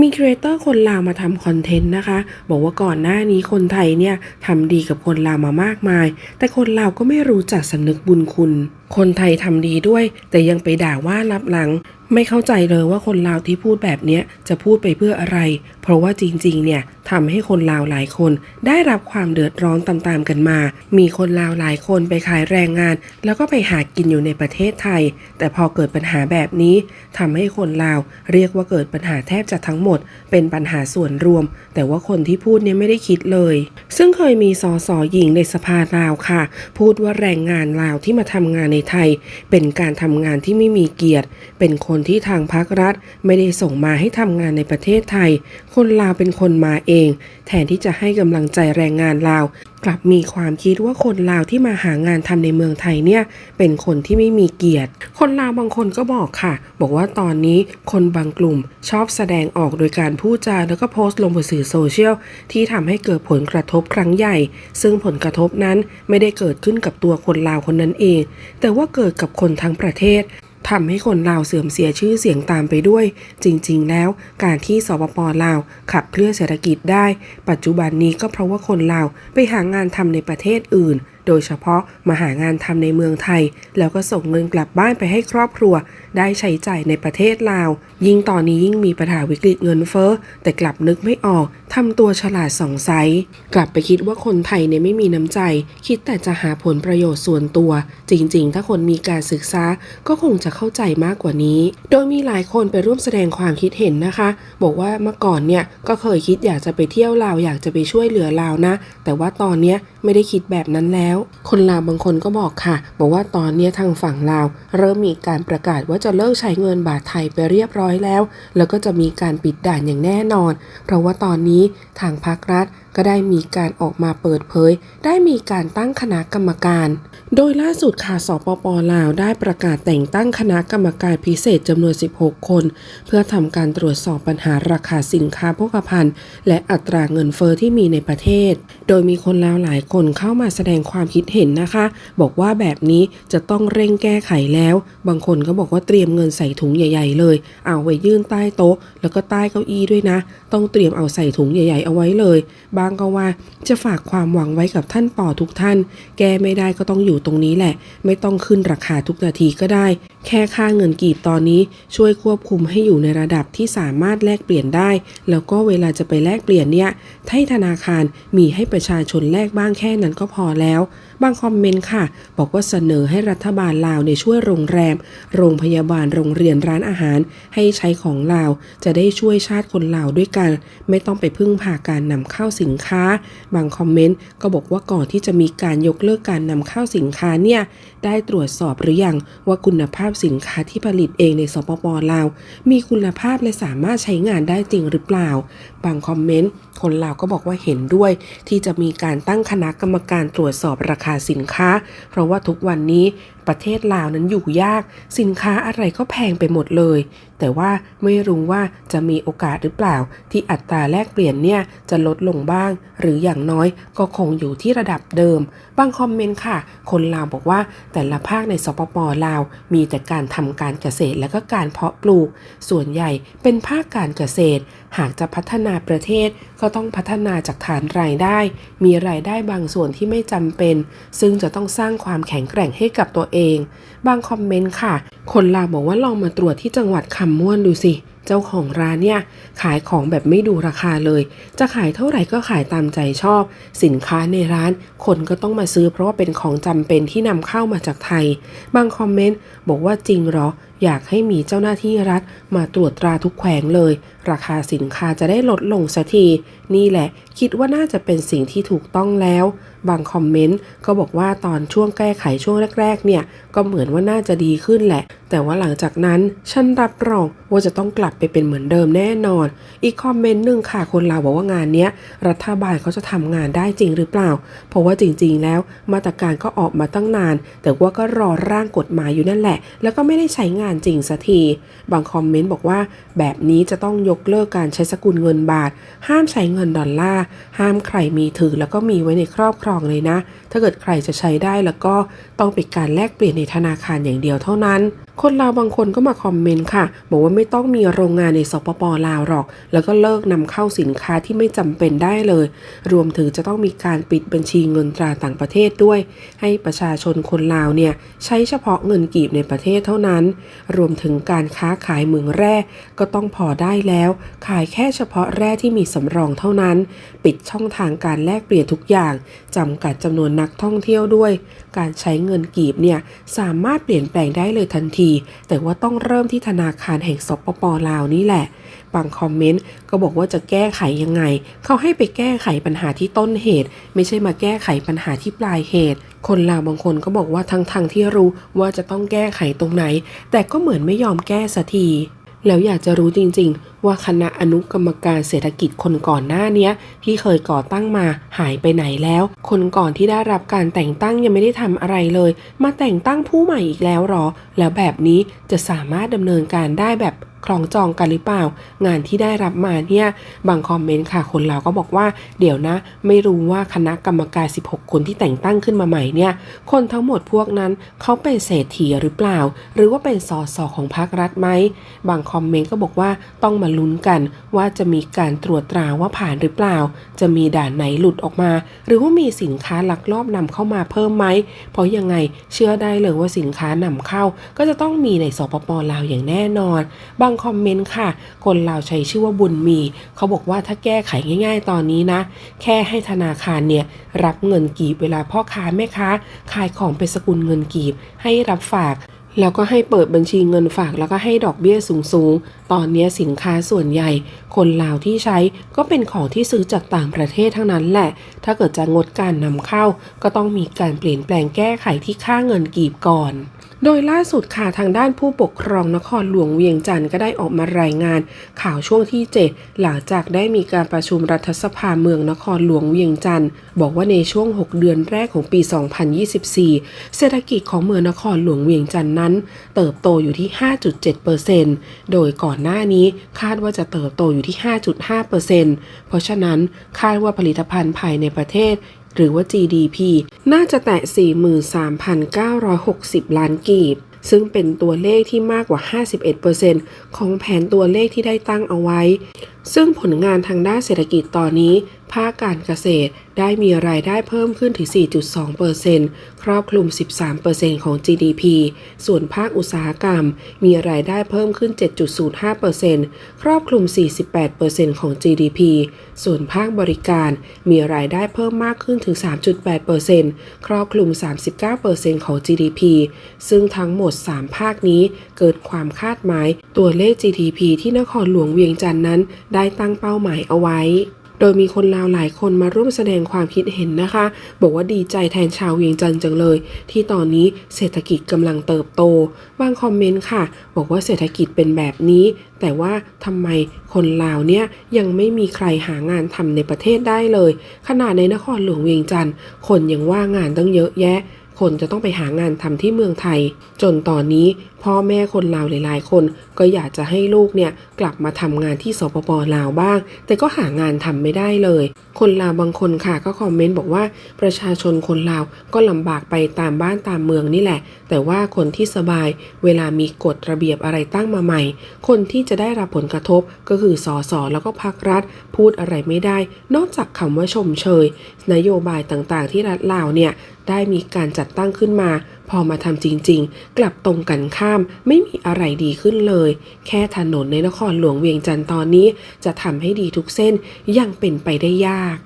มีครีเอเตอร์คนลาวมาทำคอนเทนต์นะคะ บอกว่าก่อนหน้านี้คนไทยเนี่ยทำดีกับคนลาวมามากมาย แต่คนลาวก็ไม่รู้จักสำนึกบุญคุณคนไทยทำดีด้วย แต่ยังไปด่าว่ารับหลัง ไม่เข้าใจเลยว่าคนลาวที่พูดแบบนี้จะพูดไปเพื่ออะไร เพราะว่าจริงๆ เนี่ยทำให้คนลาวหลายคน ได้รับความเดือดร้อนตามๆกันมา มีคนลาวหลายคนไปขายแรงงาน แล้วก็ไปหากินอยู่ในประเทศไทย แต่พอเกิดปัญหาแบบนี้ทำให้คนลาวเรียกว่าเกิดปัญหาแทบจะทั้งหมด เป็นปัญหาส่วนรวม แต่ว่าคนที่พูดเนี่ยไม่ได้คิดเลย ซึ่งเคยมีสอสอหญิงในสภาลาวค่ะ พูดว่าแรงงานลาวที่มาทำงานในไทย เป็นการทำงานที่ไม่มีเกียรติ เป็นคนที่ทางภาครัฐ ไม่ได้ส่งมาให้ทำงานในประเทศไทย คนลาวเป็นคนมาเอง แทนที่จะให้กำลังใจแรงงานลาวกลับมีความคิดว่าคนลาวที่มาหางานทำในเมืองไทยเนี่ยเป็นคนที่ไม่มีเกียรติ คนลาวบางคนก็บอกค่ะ บอกว่าตอนนี้คนบางกลุ่มชอบแสดงออกโดยการพูดจาแล้วก็โพสต์ลงบนสื่อโซเชียลที่ทำให้เกิดผลกระทบครั้งใหญ่ ซึ่งผลกระทบนั้นไม่ได้เกิดขึ้นกับตัวคนลาวคนนั้นเอง แต่ว่าเกิดกับคนทั้งประเทศ ทำให้คนลาวเสื่อมเสียชื่อเสียงตามไปด้วย จริง ๆ แล้ว การที่สปปลาวขับเคลื่อนเศรษฐกิจได้ ปัจจุบันนี้ก็เพราะว่าคนลาวไปหางานทำในประเทศอื่น โดยเฉพาะมาหางานทำในเมืองไทย แล้วก็ส่งเงินกลับบ้านไปให้ครอบครัว ได้ใช้จ่ายในประเทศลาว ยิ่งตอนนี้ยิ่งมีปัญหาวิกฤตเงินเฟ้อ แต่กลับนึกไม่ออกทำตัวฉลาดสองไซส์กลับไปคิดว่าคนไทยเนี่ยไม่มีน้ำใจ คิดแต่จะหาผลประโยชน์ส่วนตัว จริงๆ ถ้าคนมีการศึกษาก็คงจะเข้าใจมากกว่านี้ โดยมีหลายคนไปร่วมแสดงความคิดเห็นนะคะ บอกว่าเมื่อก่อนเนี่ยก็เคยคิดอยากจะไปเที่ยวลาวอยากจะไปช่วยเหลือลาวนะ แต่ว่าตอนเนี้ยไม่ได้คิดแบบนั้นแล้ว คนลาวบางคนก็บอกค่ะ บอกว่าตอนนี้ทางฝั่งลาว เริ่มมีการประกาศว่าจะเลิกใช้เงินบาทไทยไปเรียบร้อยแล้ว แล้วก็จะมีการปิดด่านอย่างแน่นอน เพราะว่าตอนนี้ทางภาครัฐก็ได้มีการออกมาเปิดเผย ได้มีการตั้งคณะกรรมการ โดยล่าสุดค่ะ สปปลาวได้ประกาศแต่งตั้งคณะกรรมการพิเศษจำนวน 16 คน เพื่อทำการตรวจสอบปัญหาราคาสินค้าโภคภัณฑ์ และอัตราเงินเฟอ้อที่มีในประเทศ โดยมีคนลาวหลายคนเข้ามาแสดงความคิดเห็นนะคะ บอกว่าแบบนี้จะต้องเร่งแก้ไขแล้ว บางคนก็บอกว่าเตรียมเงินใส่ถุงใหญ่ ๆ เลย เอาไว้ยื่นใต้โต๊ะ แล้วก็ใต้เก้าอี้ด้วยนะ ต้องเตรียมเอาใส่ถุงใหญ่ ๆ เอาไว้เลย บางก็ว่าจะฝากความหวังไว้กับท่านปอทุกท่าน แก้ไม่ได้ก็ต้องอยู่ตรงนี้แหละ ไม่ต้องขึ้นราคาทุกนาทีก็ได้แค่ค่าเงินกีบตอนนี้ช่วยควบคุมให้อยู่ในระดับที่สามารถแลกเปลี่ยนได้ แล้วก็เวลาจะไปแลกเปลี่ยนเนี่ยให้ธนาคารมีให้ประชาชนแลกบ้างแค่นั้นก็พอแล้ว บางคอมเมนต์ค่ะ บอกว่าเสนอให้รัฐบาลลาวในช่วยโรงแรม โรงพยาบาลโรงเรียนร้านอาหาร ให้ใช้ของลาว จะได้ช่วยชาติคนลาวด้วยกัน ไม่ต้องไปพึ่งพาการนำเข้าสินค้า บางคอมเมนต์ก็บอกว่าก่อนที่จะมีการยกเลิกการนำเข้าสินค้าเนี่ยได้ตรวจสอบหรือยังว่าคุณภาพสินค้าที่ผลิตเองในสปปลาว มีคุณภาพและสามารถใช้งานได้จริงหรือเปล่า บางคอมเมนต์คนลาวก็บอกว่าเห็นด้วย ที่จะมีการตั้งคณะกรรมการตรวจสอบราคาสินค้า เพราะว่าทุกวันนี้ ประเทศลาวนั้นอยู่ยาก สินค้าอะไรก็แพงไปหมดเลย แต่ว่าไม่รู้ว่าจะมีโอกาสหรือเปล่า ที่อัตราแลกเปลี่ยนเนี่ยจะลดลงบ้าง หรืออย่างน้อยก็คงอยู่ที่ระดับเดิม บางคอมเมนต์ค่ะ คนลาวบอกว่าแต่ละภาคในสปปลาว มีแต่การทำการเกษตรและก็การเพาะปลูก ส่วนใหญ่เป็นภาคการเกษตร หากจะพัฒนาประเทศก็ต้องพัฒนาจากฐานรายได้ มีรายได้บางส่วนที่ไม่จำเป็น ซึ่งจะต้องสร้างความแข็งแกร่งให้กับตัวเองบางคอมเมนต์ค่ะ คนลาวบอกว่าลองมาตรวจที่จังหวัดคำม่วนดูสิ เจ้าของร้านเนี่ยขายของแบบไม่ดูราคาเลย จะขายเท่าไหร่ก็ขายตามใจชอบ สินค้าในร้าน คนก็ต้องมาซื้อเพราะว่าเป็นของจำเป็นที่นำเข้ามาจากไทย บางคอมเมนต์บอกว่าจริงเหรอ อยากให้มีเจ้าหน้าที่รัฐ มาตรวจตราทุกแขวงเลย ราคาสินค้าจะได้ลดลงสักที นี่แหละ คิดว่าน่าจะเป็นสิ่งที่ถูกต้องแล้ว บางคอมเมนต์ก็บอกว่าตอนช่วงแก้ไขช่วงแรก ๆ เนี่ย ก็เหมือนว่าน่าจะดีขึ้นแหละ แต่ว่าหลังจากนั้นฉันรับรองว่าจะต้องกลับไปเป็นเหมือนเดิมแน่นอน อีกคอมเมนต์หนึ่งค่ะคนลาบอกว่างานเนี้ยรัฐบาลเขาจะทำงานได้จริงหรือเปล่า เพราะว่าจริง ๆ แล้วมาตรการก็ออกมาตั้งนาน แต่ว่าก็รอร่างกฎหมายอยู่นั่นแหละ แล้วก็ไม่ได้ใช้งานานจริงสักที บางคอมเมนต์บอกว่า แบบนี้จะต้องยกเลิกการใช้สกุลเงินบาท ห้ามใช้เงินดอลลาร์ห้ามใครมีถือแล้วก็มีไว้ในครอบครองเลยนะ ถ้าเกิดใครจะใช้ได้แล้วก็ต้องเป็นการแลกเปลี่ยนในธนาคารอย่างเดียวเท่านั้น คนลาวบางคนก็มาคอมเมนต์ค่ะ บอกว่าไม่ต้องมีโรงงานในสปปลาวหรอก แล้วก็เลิกนำเข้าสินค้าที่ไม่จำเป็นได้เลย รวมถึงจะต้องมีการปิดบัญชีเงินตราต่างประเทศด้วย ให้ประชาชนคนลาวเนี่ยใช้เฉพาะเงินกีบในประเทศเท่านั้น รวมถึงการค้าขายเมืองแร่ก็ต้องพอได้แล้ว ขายแค่เฉพาะแร่ที่มีสำรองเท่านั้นปิดช่องทางการแลกเปลี่ยนทุกอย่างจำกัดจำนวนนักท่องเที่ยวด้วย การใช้เงินกีบเนี่ยสามารถเปลี่ยนแปลงได้เลยทันที แต่ว่าต้องเริ่มที่ธนาคารแห่งสปปลาวนี่แหละบางคอมเมนต์ก็บอกว่าจะแก้ไขยังไง เขาให้ไปแก้ไขปัญหาที่ต้นเหตุ ไม่ใช่มาแก้ไขปัญหาที่ปลายเหตุ คนลาวบางคนก็บอกว่าทั้งทงที่รู้ว่าจะต้องแก้ไขตรงไหน แต่ก็เหมือนไม่ยอมแก้สักที แล้วอยากจะรู้จริงๆ ว่าคณะอนุกรรมการเศรษฐกิจคนก่อนหน้านี้ที่เคยก่อตั้งมาหายไปไหนแล้ว คนก่อนที่ได้รับการแต่งตั้งยังไม่ได้ทำอะไรเลย มาแต่งตั้งผู้ใหม่อีกแล้วหรอ แล้วแบบนี้จะสามารถดำเนินการได้แบบคลองจองกันหรือเปล่า งานที่ได้รับมาเนี่ยบางคอมเมนต์ค่ะ คนเราก็บอกว่าเดี๋ยวนะ ไม่รู้ว่าคณะกรรมการ 16 คนที่แต่งตั้งขึ้นมาใหม่เนี่ย คนทั้งหมดพวกนั้นเขาเป็นเศรษฐีหรือเปล่า หรือว่าเป็นสสของพรรครัฐไหมบางคอมเมนต์ก็บอกว่าต้องมาลุ้นกันว่าจะมีการตรวจตราว่าผ่านหรือเปล่า จะมีด่านไหนหลุดออกมา หรือว่ามีสินค้าลักลอบนำเข้ามาเพิ่มไหมเพราะยังไงเชื่อได้เลยว่าสินค้านำเข้า ก็จะต้องมีในสปปลาวอย่างแน่นอนบางคอมเมนต์ค่ะ คนลาวใช้ชื่อว่าบุญมี เขาบอกว่าถ้าแก้ไขง่าย ๆ ตอนนี้นะ แค่ให้ธนาคารเนี่ย รับเงินกีบเวลาพ่อค้าแม่ค้า ขายของเป็นสกุลเงินกีบ ให้รับฝากแล้วก็ให้เปิดบัญชีเงินฝากแล้วก็ให้ดอกเบี้ยสูงๆ ตอนนี้สินค้าส่วนใหญ่ คนลาวที่ใช้ก็เป็นของที่ซื้อจากต่างประเทศทั้งนั้นแหละ ถ้าเกิดจะงดการนำเข้า ก็ต้องมีการเปลี่ยนแปลงแก้ไขที่ค่าเงินกีบก่อน โดยล่าสุดค่ะทางด้านผู้ปกครองนครหลวงเวียงจันทร์ก็ได้ออกมารายงาน ข่าวช่วงที่ 7 หลังจากได้มีการประชุมรัฐสภาเมืองนครหลวงเวียงจันทร์บอกว่าในช่วง 6 เดือนแรกของปี 2024 เศรษฐกิจของเมืองนครหลวงเวียงจันทร์นั้น เติบโตอยู่ที่ 5.7%โดยก่อนหน้านี้คาดว่าจะเติบโตอยู่ที่ 5.5%เพราะฉะนั้นคาดว่าผลิตภัณฑ์ภายในประเทศ หรือว่า GDP น่าจะแตะ 43,960 ล้านกีบ ซึ่งเป็นตัวเลขที่มากกว่า 51%ของแผนตัวเลขที่ได้ตั้งเอาไว้ ซึ่งผลงานทางด้านเศรษฐกิจตอนนี้ ภาคการเกษตรได้มีรายได้เพิ่มขึ้นถึง 4.2%ครอบคลุม 13%ของ GDP ส่วนภาคอุตสาหกรรม มีรายได้เพิ่มขึ้น 7.05%ครอบคลุม 48%ของ GDP ส่วนภาคบริการ มีรายได้เพิ่มมากขึ้นถึง 3.8%ครอบคลุม 39%ของ GDP ซึ่งทั้งหมด 3 ภาคนี้เกิดความคาดหมายตัวเลข GDP ที่นครหลวงเวียงจันทร์นั้น ได้ตั้งเป้าหมายเอาไว้ โดยมีคนลาวหลายคนมาร่วมแสดงความคิดเห็นนะคะ บอกว่าดีใจแทนชาวเวียงจันทร์จังเลย ที่ตอนนี้เศรษฐกิจกำลังเติบโต บางคอมเมนต์ค่ะ บอกว่าเศรษฐกิจเป็นแบบนี้ แต่ว่าทำไมคนลาวเนี่ยยังไม่มีใครหางานทำในประเทศได้เลย ขนาดในนครหลวงเวียงจันทร์คนยังว่างงานตั้งเยอะแยะคนจะต้องไปหางานทำที่เมืองไทย จนตอนนี้พ่อแม่คนลาวหลายๆ คนก็อยากจะให้ลูกเนี่ยกลับมาทำงานที่สปปลาวบ้าง แต่ก็หางานทำไม่ได้เลย คนลาวบางคนค่ะก็คอมเมนต์บอกว่า ประชาชนคนลาวก็ลำบากไปตามบ้านตามเมืองนี่แหละ แต่ว่าคนที่สบายเวลามีกฎระเบียบอะไรตั้งมาใหม่ คนที่จะได้รับผลกระทบก็คือสสแล้วก็ภาครัฐ พูดอะไรไม่ได้ นอกจากคำว่าชมเชย นโยบายต่างๆ ที่รัฐลาวเนี่ยได้มีการจัดตั้งขึ้นมา พอมาทำจริงๆ กลับตรงกันข้าม ไม่มีอะไรดีขึ้นเลย แค่ถนนในนครหลวงเวียงจันทร์ตอนนี้ จะทำให้ดีทุกเส้นยังเป็นไปได้ยาก